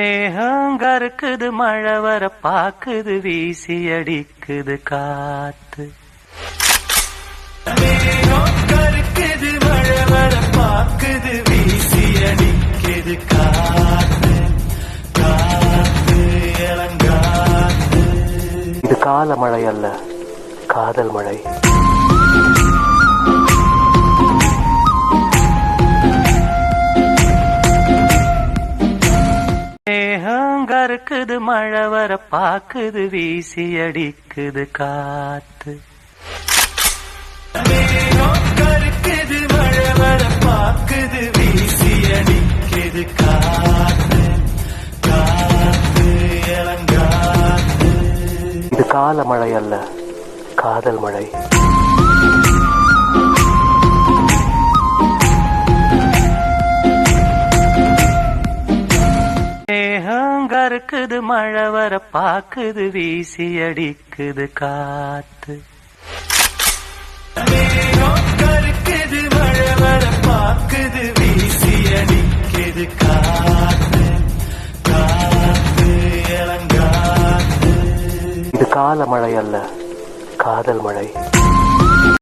மேகங்கருக்குது மழை வர பாக்குது வீசி அடிக்குது காத்து. மேகங்கருக்குது மழை வர பாக்குது வீசி அடிக்குது காத்து. காத்து இளங்காத்து. இது கால மழை அல்ல காதல் மழை. மேகங்கருக்குது மழை வர பாக்குது வீசி அடிக்குது காத்து. மேகங்கருக்குது மழை வர பாக்குது வீசி அடிக்குது காத்து. காத்து இளங்காத்து. இது கால மழை அல்ல காதல் மழை. கருக்குது மழை வர பாக்குது வீசி அடிக்குது காத்து. கருக்குது மழை வர பாக்குது வீசி அடிக்குது காத்து காத்து இளங்காத்து இது கால மழை அல்ல காதல் மழை.